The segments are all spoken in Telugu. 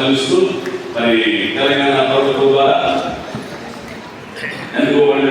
తెలుస్తూ మరి తెలంగాణ ప్రభుత్వం ద్వారా ఎందుకోవాలి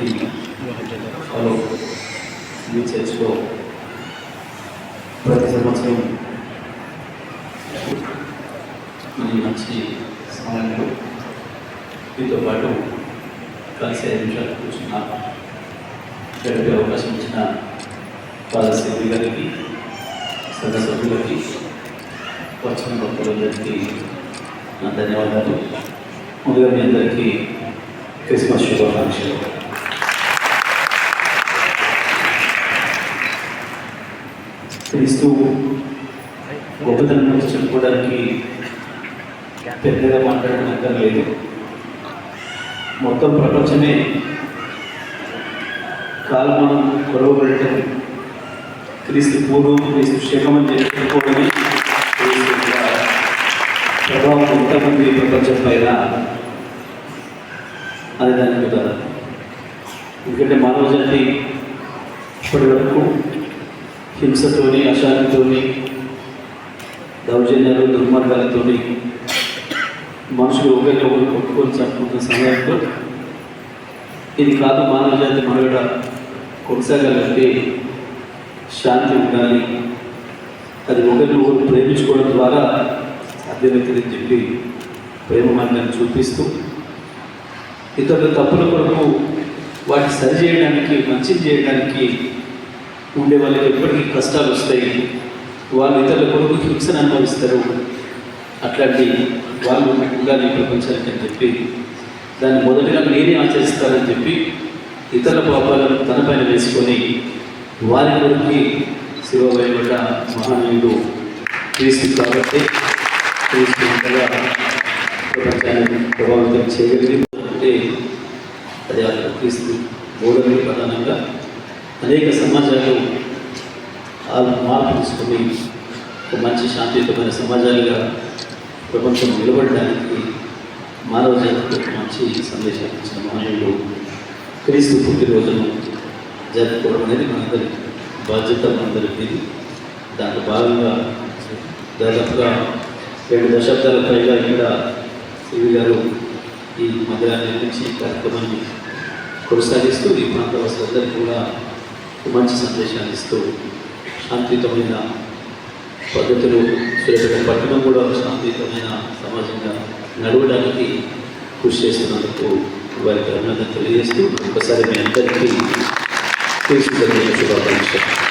హలో. మీ చర్చ్లో ప్రతి సంవత్సరం ఈ మంచి సమయంలో మీతో పాటు కలిసి ఐదు నిమిషాలు కూర్చున్న గడిపే అవకాశం ఇచ్చిన వాళ్ళ సభ్యులకి సంఘ సభ్యులకి వచ్చిన భక్తులందరికీ నా ధన్యవాదాలు. ముందుగా మీ అందరికీ క్రిస్మస్ శుభాకాంక్షలు. క్రీస్తు గొప్పతనం గురించి చెప్పుకోవడానికి పెద్దగా మాట్లాడడం లేదు మొత్తం ప్రపంచమే కాలమానం కొలవబడటం క్రీస్తు పూర్వం క్రీస్తు శకమని చెప్పుకోవడమే ప్రభావం ఎంతమంది ప్రపంచం పైన అనే దానికి ఉదాహరణ. ఎందుకంటే మానవ జాతి ఇప్పటి వరకు హింసతోని అశాంతితోని దౌర్జన్యాలు దుర్మార్గాలతోని మనుషులు ఒకరికి ఒకరు కొట్టుకొని చంపుకున్న సమయంలో ఇది కాదు మానవ జాతి మనుగడ కొనసాగాలంటే శాంతి ఉండాలి. అది ఒకరిని ఒకరు ప్రేమించుకోవడం ద్వారా సాధ్యమవుతుందని చెప్పి ప్రేమ మార్గాన్ని చూపిస్తూ ఇతరుల తప్పుల కొరకు వాటిని సరి చేయడానికి మంచిది చేయడానికి ఉండే వాళ్ళకి ఎప్పటికీ కష్టాలు వస్తాయి. వాళ్ళు ఇతరుల కొరకు హింసను అనుభవిస్తారు. అట్లాంటి వాళ్ళు ఉండాలి ప్రపంచానికి అని చెప్పి దాన్ని మొదటిగా నేనే ఆచరిస్తానని చెప్పి ఇతరుల పాపాలను తనపైన వేసుకొని వారి కొరకు శివ వేయబడ్డ మహానీయుడు క్రీస్తు కాబట్టి క్రీస్తు ప్రపంచాన్ని ప్రభావితం చేయగలిగింది. అంటే అది క్రీస్తు బోధనలు ప్రధానంగా అనేక సమాజాలు వాళ్ళు మార్పు తీసుకుని ఒక మంచి శాంతియుతమైన సమాజాలుగా ప్రపంచం నిలబడడానికి మానవ జాతికి ఒక మంచి సందేశాన్ని ఇచ్చిన మహనీయుడు క్రీస్తు పుట్టినరోజును జరుపుకోవడం అనేది మనందరి బాధ్యత మనందరికీ దాంట్లో భాగంగా దాదాపుగా ఏడు దశాబ్దాల పైగా ఇక్కడ సివి గారు ఈ మందిరాన్ని నిర్మించి కార్యక్రమాన్ని కొనసాగిస్తూ ఈ ప్రాంతవాసులందరికీ కూడా మంచి సందేశాన్ని ఇస్తూ శాంతియుతమైన పద్ధతులు సురక్షిత పట్టణం కూడా శాంతియుతమైన సమాజంగా నడవడానికి కృషి చేస్తున్నందుకు వారికి అభినందన తెలియజేస్తూ ఒకసారి మీ అందరికీ శుభాకాంక్షలు.